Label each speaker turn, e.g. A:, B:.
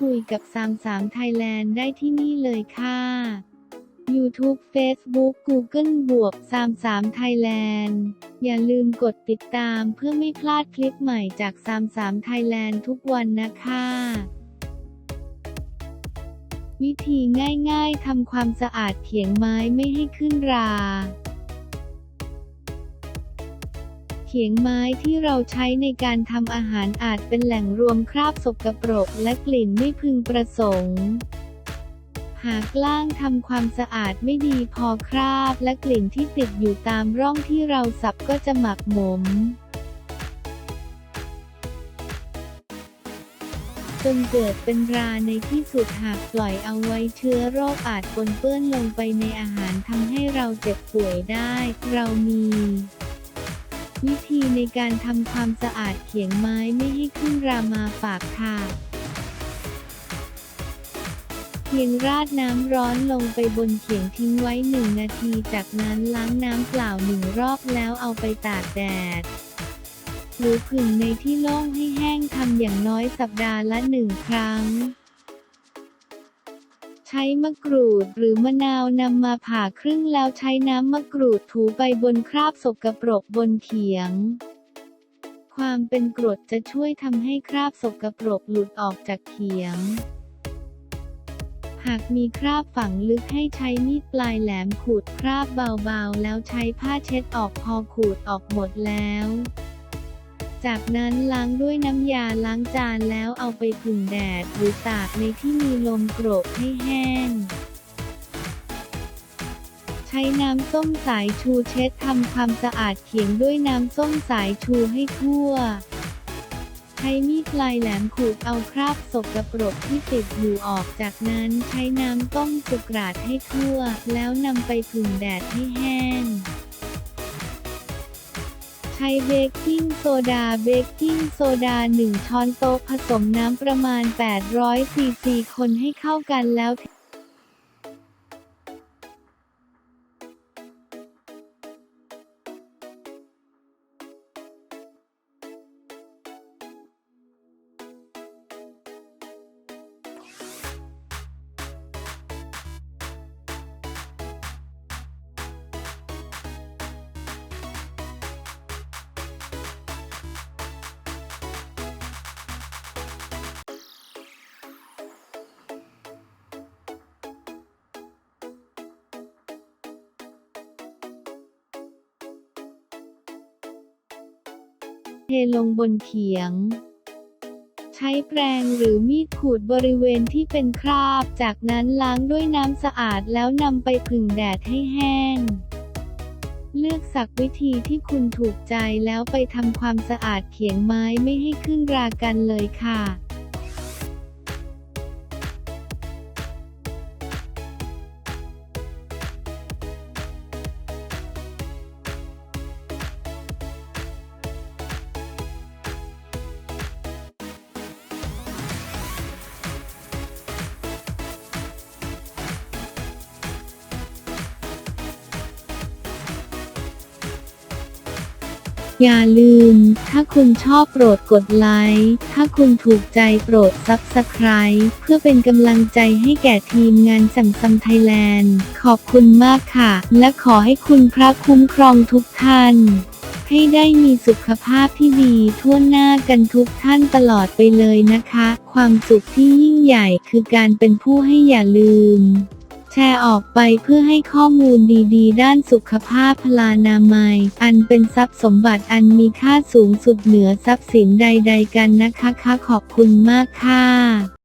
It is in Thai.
A: คุยกับ 33 Thailand ได้ที่นี่เลยค่ะ YouTube Facebook Google บวก 33 Thailand อย่าลืมกดติดตามเพื่อไม่พลาดคลิปใหม่จาก 33 Thailand ทุกวันนะคะ วิธีง่ายๆทำความสะอาดเขียงไม้ไม่ให้ขึ้นรา เขียงไม้ที่เราใช้ในการทำอาหารอาจเป็นแหล่งรวมคราบสกปรกและกลิ่นไม่พึงประสงค์หากล้างทำความสะอาดไม่ดีพอคราบและกลิ่นที่ติดอยู่ตามร่องที่เราสับก็จะหมักหมม จนเกิดเป็นราในที่สุดหากปล่อยเอาไว้เชื้อโรคอาจปนเปื้อนลงไปในอาหารทำให้เราเจ็บป่วยได้ เรามี วิธีในการทำความสะอาดเขียงไม้ไม่ให้ขึ้นรามาฝากค่ะ เพียงราดน้ำร้อนลงไปบนเขียงทิ้งไว้หนึ่งนาที จากนั้นล้างน้ำเปล่าหนึ่งรอบแล้วเอาไปตากแดด หรือผึ่งในที่โล่งให้แห้งทำอย่างน้อยสัปดาห์ละหนึ่งครั้ง ใช้มะกรูดหรือมะนาวนำมาผ่าครึ่งแล้วใช้น้ำมะกรูดถูไปบนคราบสกปรกบนเขียง ความเป็นกรดจะช่วยทำให้คราบสกปรกหลุดออกจากเขียง หากมีคราบฝังลึกให้ใช้มีดปลายแหลมขูดคราบเบาๆ แล้วใช้ผ้าเช็ดออกพอขูดออกหมดแล้ว จากนั้นล้างด้วยน้ำยาล้างจานแล้วเอาไปผึ่งแดดหรือตากในที่มีลมโกรกให้แห้ง ใช้น้ำส้มสายชูเช็ดทำความสะอาดเขียงด้วยน้ำส้มสายชูให้ทั่ว ใช้มีดปลายแหลมขูดเอาคราบสกปรกที่ติดอยู่ออกจากนั้นใช้น้ำต้มสุกราดให้ทั่ว แล้วนำไปผึ่งแดดให้แห้ง ช้เบกกิ้งโซดาเบกกิ้งโซดา 1 ช้อนโต๊ะผสมน้ำประมาณ 800ซีซีคนให้เข้ากันแล้ว เทลงบนเขียง ใช้แปรงหรือมีดขูดบริเวณที่เป็นคราบ จากนั้นล้างด้วยน้ำสะอาดแล้วนำไปผึ่งแดดให้แห้งเลือกสักวิธีที่คุณถูกใจแล้วไปทำความสะอาดเขียงไม้ไม่ให้ขึ้นรากันเลยค่ะ อย่าลืม ถ้าคุณชอบโปรดกดไลค์ ถ้าคุณถูกใจโปรดซับสไคร b ์เพื่อเป็นกำลังใจให้แก่ทีมงานสัมซัมไทยแลนด์ ขอบคุณมากค่ะ และขอให้คุณพระคุ้มครองทุกท่าน ให้ได้มีสุขภาพที่ดีทั่วหน้ากันทุกท่านตลอดไปเลยนะคะ ความสุขที่ยิ่งใหญ่คือการเป็นผู้ให้อย่าลืม แชร์ออกไปเพื่อให้ข้อมูลดีๆ ด้านสุขภาพพลานามัย อันเป็นทรัพย์สมบัติอันมีค่าสูงสุดเหนือทรัพย์สินใด ๆ กันนะคะคะขอบคุณมากค่ะ